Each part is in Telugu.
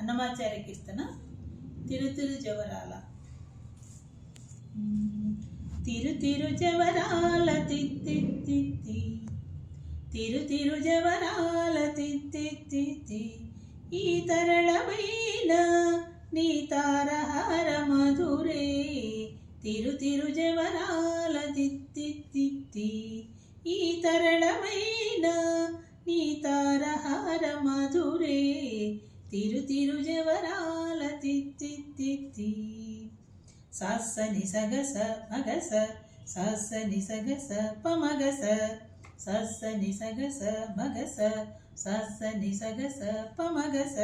అన్నమాచార్య కీర్తన తిరుతిరు జవరాల. తిరు తిరు జవరాల తిత్తి తిత్తి తిరు తిరు జవరాల తిత్తి తిత్తి ఈ తరళమైన నీ తారహార మధురే తిరు తిరు జవరాల తిత్తి తిత్తి ఈ తరళమైన నీ తారహార మధురే. తిరు తిరు జవరాల తిత్తి తిత్తి సాసని సగస మగస సాసని సగస పమగస ససని సగస మగస ససని సగస పమగస.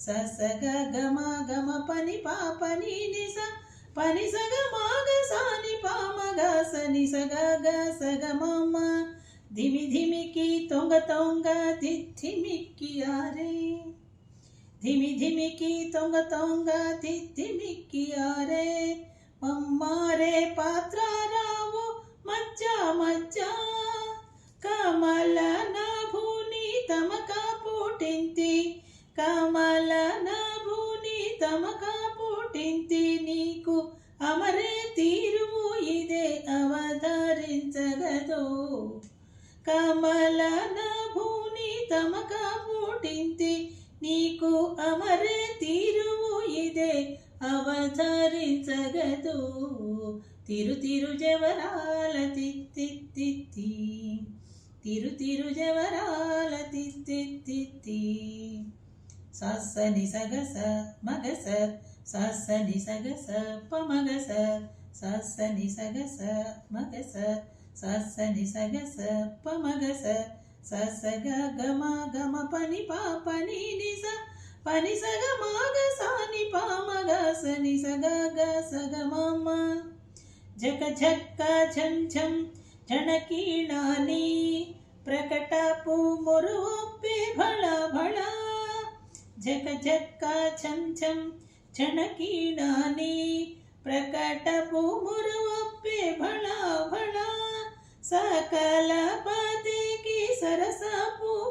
ససగ గమ గమ పని పాపని నిస పని సగ మాగ సాని పామగ సని సగ గ సగ మమ ధిమి ధిమికి తొంగ తొంగ ధిమికి ఆరే. ధిమి ధిమికి తొంగ తొంగ ధిమికి ఆరే మమ్మారే పాత్ర రావు మజ్జ మజ్జ కమల నాభూని తమక పుటింతి కమల నాభూని తమక పుటింతి నీకు అమరే తీరువు ఇదే అవతరించగదో కమల నాభూని తమక పుటింతి నీకు అమర తీరువు ఇదే అవతరించగదు తిరు తిరు జవరాల తిత్తి. తిరు తిరు జవరాల తిత్తి తిత్తి. సస్సని సగస మగస సస్సని సగస పమగస సస్సని సగస మగస సస్సని సగస పమగస. ససగ గమ గమ పని పాపని నిస పని సగ మాగ సాని పామగ సని సగ గ సగ మామ జక జక్క ఝం ఝం జనకీణాని ప్రకటపు మురువొప్పి భళ భళ జక జక్క ఝం ఝం జనకీణాని ప్రకటపు మురువొప్పి భళ భళ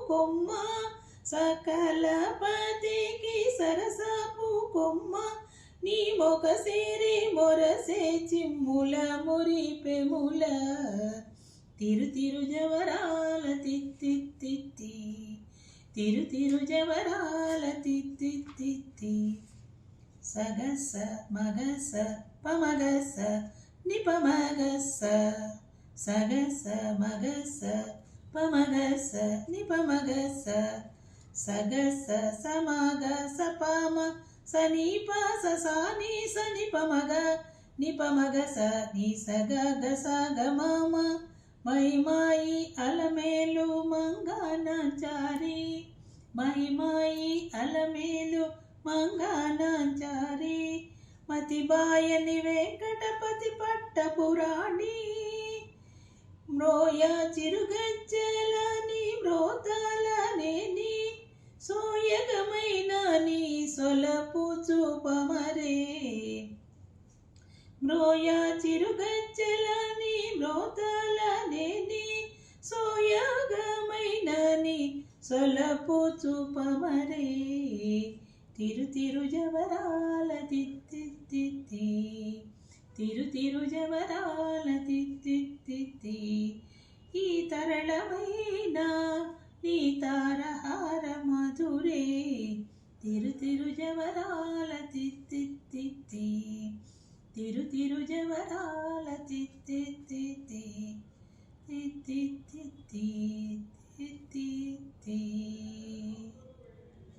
కొమ్మ సకలపతికి సరసపు కొమ్మ. నీ మొక సేరి మొరసే చిమ్ముల మురిపెముల తిరు తిరు జవరాల తిత్తి తిత్తి తిరు తిరు జవరాల తిత్తి తిత్తి సగస మగస పమగస నిపమగస. సగస మగస పమగ స నిపమగ స నిపమగస స సమగ స సా ససాని స నిపమగ నిపమగ స ని స గ గ స గ మమ మహిమాయి అలమేలు మంగానాచారి మహిమాయి అలమేలు మంగానాచారి మతిబాయని వెంకటపతి పట్ట పురాణీ మ్రోయ చిరుగజ్జలని మ్రోతాలనేని సోయగమైన నీ సొలపు చూపమరే. మ్రోయ చిరుగజ్జలని మ్రోతాలనేని సోయగమైన నీ సొలపు చూపమరే. తిరు తిరు జవరాల తిత్తి తిరు తిరు జవరాల తిత్తి ఈ తరళమైన నీ తారహార మధురే. తిరు తిరు జవరాల తిత్తి తిరు తిరు జవరాల తిత్తి